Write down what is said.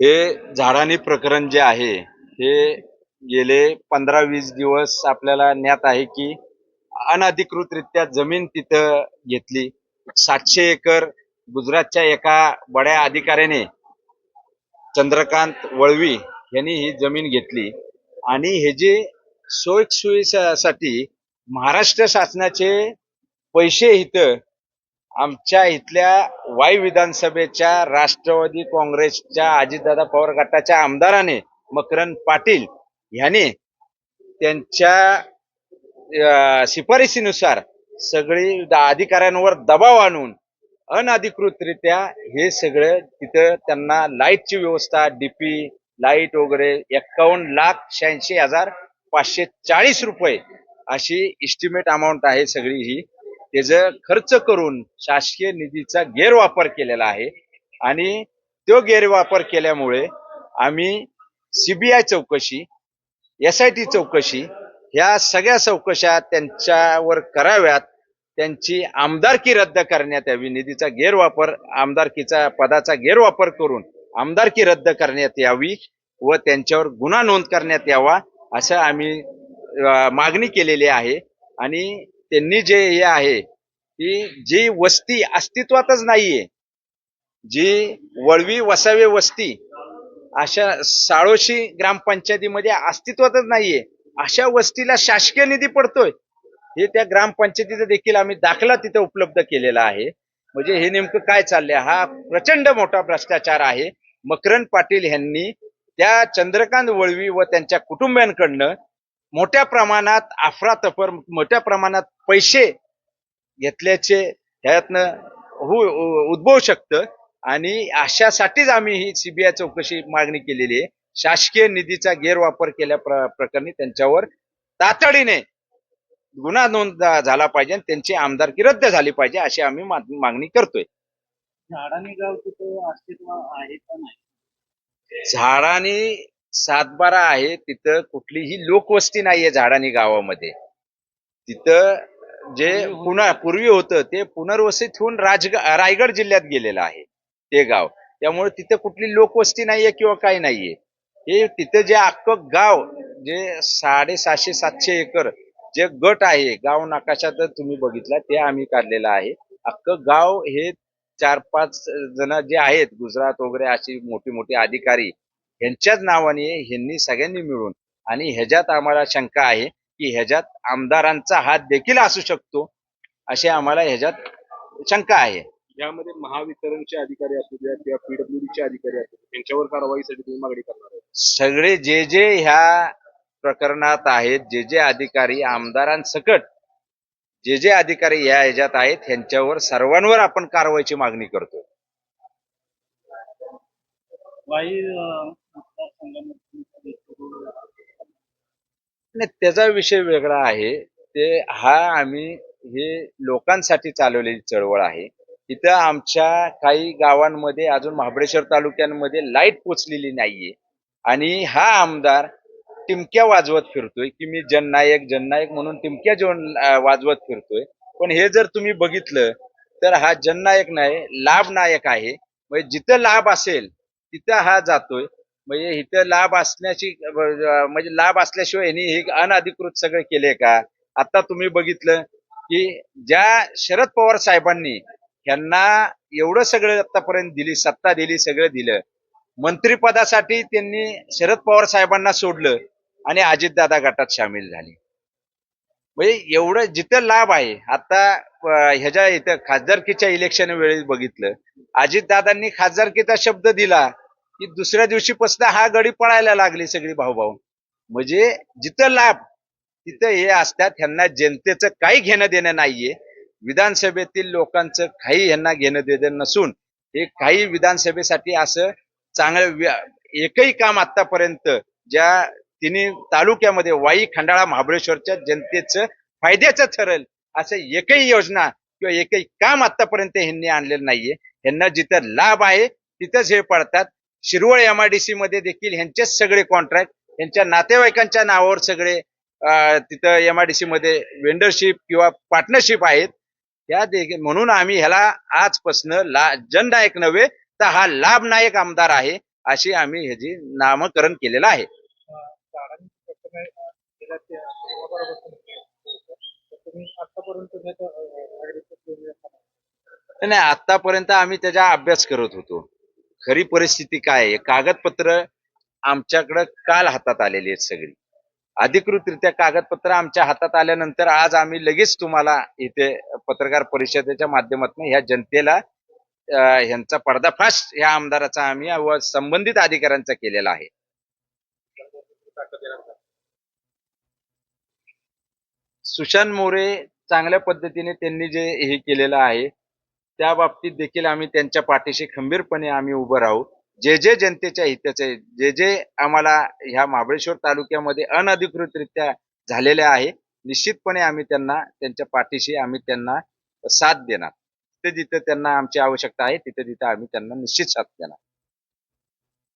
हे झाडानी प्रकरण जे आहे हे गेले पंधरा वीस दिवस आपल्याला ज्ञात आहे की अनधिकृतरित्या जमीन तिथं घेतली. सातशे एकर गुजरातच्या एका बड्या अधिकाऱ्याने चंद्रकांत वळवी यांनी ही जमीन घेतली. आणि हे जे सोयीसाठी महाराष्ट्र शासनाचे पैसे इथं आमच्या इथल्या वाई विधानसभेच्या राष्ट्रवादी काँग्रेसच्या अजितदादा पवार गटाच्या आमदाराने मकरंद पाटील यांनी त्यांच्या अं, शिफारशीनुसार सगळी अधिकाऱ्यांवर दबाव आणून अनधिकृतरित्या हे सगळं तिथं त्यांना लाईटची व्यवस्था डीपी लाइट वगैरे एक्कावन्न लाख शहाऐंशी हजार पाचशे चाळीस रुपये अशी इस्टिमेट अमाऊंट आहे सगळी ही. त्याचं खर्च करून शासकीय निधीचा गैरवापर केलेला आहे आणि तो गैरवापर केल्यामुळे आम्ही सीबीआय चौकशी एस आय टी चौकशी ह्या सगळ्या चौकशा त्यांच्यावर कराव्यात. त्यांची आमदारकी रद्द करण्यात यावी. निधीचा गैरवापर आमदारकीचा पदाचा गैरवापर करून आमदारकी रद्द करण्यात यावी व त्यांच्यावर गुन्हा नोंद करण्यात यावा असं आम्ही मागणी केलेली आहे. आणि त्यांनी जे हे आहे की जी वस्ती अस्तित्वातच नाहीये जी वळवी वसावे वस्ती अशा साळोशी ग्रामपंचायतीमध्ये अस्तित्वातच नाहीये अशा वस्तीला शासकीय निधी पडतोय. हे त्या ग्रामपंचायतीचा देखील आम्ही दाखला तिथे उपलब्ध केलेला आहे. म्हणजे हे नेमकं काय चाललंय? हा प्रचंड मोठा भ्रष्टाचार आहे. मकरंद पाटील यांनी त्या चंद्रकांत वळवी व त्यांच्या कुटुंबियांकडनं मोठ्या प्रमाणात अफरातफर मोठ्या प्रमाणात पैसे घेतल्याचे ह्यातनं हो उद्भवू शकतं. आणि अशासाठीच आम्ही ही सीबीआय चौकशी मागणी केलेली आहे. शासकीय निधीचा गैरवापर केल्या प्र- प्रकरणी त्यांच्यावर तातडीने गुन्हा नोंद झाला पाहिजे आणि त्यांची आमदारकी रद्द झाली पाहिजे अशी आम्ही मागणी करतोय. झाडानी गाव तिथं अस्तित्व आहे का नाही? झाडानी सातबारा आहे तिथं कुठलीही लोकवस्ती नाहीये झाडानी गावामध्ये. तिथं जे पुन्हा पूर्वी होतं ते पुनर्वसित होऊन राजग रायगड जिल्ह्यात गेलेलं आहे ते गाव. त्यामुळे तिथं कुठली लोकवस्ती नाहीये किंवा काही नाहीये. हे तिथं जे अख्खं गाव जे साडेसहाशे सातशे एकर जे गट आहे गाव नकाशात तुम्ही बघितला ते आम्ही काढलेलं आहे. अख्खं गाव हे चार पाच जण जे आहेत गुजरात वगैरे अशी मोठी मोठी अधिकारी यांच्याच नावाने ह्यांनी सगळ्यांनी मिळून आणि ह्याच्यात आम्हाला शंका आहे की ह्याच्यात आमदारांचा हात देखील असू शकतो अशी आम्हाला ह्याच्यात शंका आहे. यामध्ये महावितरणचे अधिकारी असू द्या किंवा पीडब्ल्यूडी चे अधिकारी असू द्या त्यांच्यावर कारवाईसाठी तुम्ही मागणी करणार सगळे जे जे ह्या प्रकरणात आहेत जे जे अधिकारी आमदारांसकट जे जे अधिकारी या ह्याच्यात आहेत ह्यांच्यावर सर्वांवर आपण कारवाईची मागणी करतो नाही त्याचा विषय वेगळा आहे. ते हा आम्ही हे लोकांसाठी चालवलेली चळवळ आहे. इथं आमच्या काही गावांमध्ये अजून महाबळेश्वर तालुक्यांमध्ये लाइट पोचलेली नाहीये. आणि हा आमदार टिमक्या वाजवत फिरतोय की मी जननायक जननायक म्हणून टिमक्या जेवण वाजवत फिरतोय. पण हे जर तुम्ही बघितलं तर हा जननायक नाही लाभनायक आहे. म्हणजे जिथं लाभ असेल तिथं हा जातोय. म्हणजे इथं लाभ असण्याची म्हणजे लाभ असल्याशिवाय यांनी हे अनधिकृत सगळं केले का? आता तुम्ही बघितलं की ज्या शरद पवार साहेबांनी यांना एवढं सगळं आतापर्यंत दिली सत्ता दिली सगळं दिलं. मंत्रिपदासाठी त्यांनी शरद पवार साहेबांना सोडलं आणि अजितदादा गटात सामील झाले. म्हणजे एवढं जिथं लाभ आहे आता ह्याच्या इथं खासदारकीच्या इलेक्शन वेळेस बघितलं अजितदादांनी खासदारकीचा शब्द दिला की दुसऱ्या दिवशीपासून हा गडी पळायला लागली सगळी भाऊ भाऊ म्हणजे जिथं लाभ तिथं हे असतात ह्यांना जनतेचं काही घेणं देणं नाहीये. विधानसभेतील लोकांचं काही ह्यांना घेणं देणं नसून हे काही विधानसभेसाठी असं चांगलं एकही काम आतापर्यंत ज्या तिन्ही तालुक्यामध्ये वाई खंडाळा महाबळेश्वरच्या जनतेचं फायद्याचं ठरेल असं एकही योजना किंवा एकही काम आतापर्यंत ह्यांनी आणलेलं नाहीये. ह्यांना जिथं लाभ आहे तिथंच हे पडतात शिरवळ एमआयडीसी मध्ये देखील ह्यांचेच सगळे कॉन्ट्रॅक्ट ह्यांच्या नातेवाईकांच्या नावावर सगळे अं, तिथं एमआयडीसी मध्ये वेंडरशिप किंवा पार्टनरशिप आहेत त्या देखील म्हणून आम्ही ह्याला आजपासनं ला जननायक नव्हे तर हा लाभनायक आमदार आहे अशी आम्ही ह्याची नामकरण केलेलं आहे. नाही आतापर्यंत आम्ही त्याचा अभ्यास करत होतो खरी परिस्थिती काय आहे? कागदपत्र आमच्याकडं काल हातात आलेली आहेत सगळी. अधिकृतरित्या कागदपत्र आमच्या हातात आल्यानंतर आज आम्ही लगेच तुम्हाला इथे पत्रकार परिषदेच्या माध्यमातून ह्या जनतेला ह्यांचा पर्दाफाश ह्या आमदाराचा आम्ही व संबंधित अधिकाऱ्यांचा केलेला आहे. सुशांत मोरे चांगल्या पद्धतीने त्यांनी जे हे केलेलं आहे त्या बाबतीत देखील आम्ही त्यांच्या पाठीशी खंबीरपणे आम्ही उभं राहू. जे जे जनतेच्या हिताचे जे जे आम्हाला ह्या महाबळेश्वर तालुक्यामध्ये अनधिकृतरित्या झालेले आहे निश्चितपणे आम्ही त्यांना त्यांच्या पाठीशी आम्ही त्यांना साथ देणार. जिथे जिथे त्यांना आमची आवश्यकता आहे तिथे तिथे आम्ही त्यांना निश्चित साथ देणार.